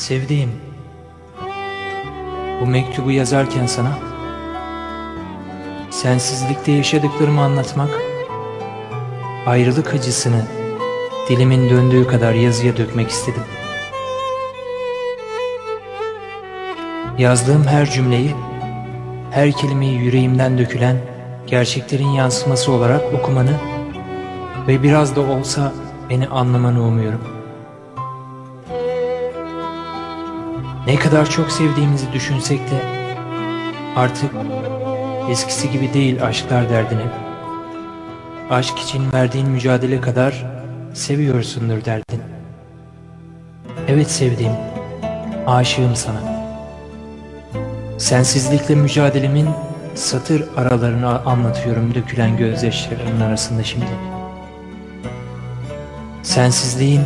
Sevdiğim, bu mektubu yazarken sana sensizlikte yaşadıklarımı anlatmak, ayrılık acısını dilimin döndüğü kadar yazıya dökmek istedim. Yazdığım her cümleyi, her kelimeyi yüreğimden dökülen gerçeklerin yansıması olarak okumanı ve biraz da olsa beni anlamanı umuyorum. Ne kadar çok sevdiğimizi düşünsek de artık eskisi gibi değil aşklar derdini. Aşk için verdiğin mücadele kadar seviyorsundur derdin. Evet sevdiğim, aşığım sana. Sensizlikle mücadelemin satır aralarını anlatıyorum dökülen gözyaşlarının arasında şimdi. Sensizliğin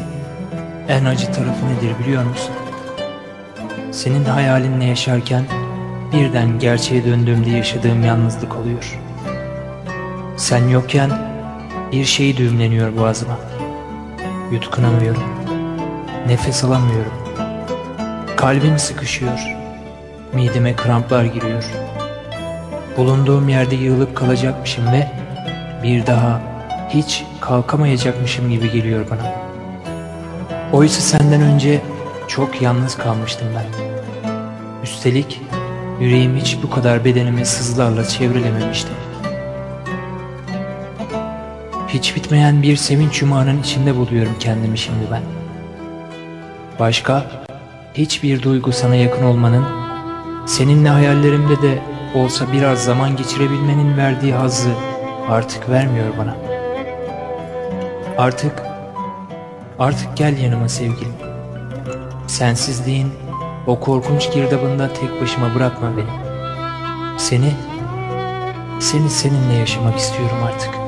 en acı tarafı nedir biliyor musun? Senin hayalinle yaşarken birden gerçeğe döndüğümde yaşadığım yalnızlık oluyor. Sen yokken bir şey düğümleniyor boğazıma. Yutkunamıyorum. Nefes alamıyorum. Kalbim sıkışıyor. Mideme kramplar giriyor. Bulunduğum yerde yığılıp kalacakmışım ve bir daha hiç kalkamayacakmışım gibi geliyor bana. Oysa senden önce çok yalnız kalmıştım ben. Üstelik yüreğim hiç bu kadar bedenimi sızlarla çevrilememişti. Hiç bitmeyen bir sevinç yumağının içinde buluyorum kendimi şimdi ben. Başka hiçbir duygu sana yakın olmanın, seninle hayallerimde de olsa biraz zaman geçirebilmenin verdiği hazzı artık vermiyor bana. Artık, artık gel yanıma sevgilim. Sensizliğin o korkunç girdabında tek başıma bırakma beni. Seni, seni seninle yaşamak istiyorum artık.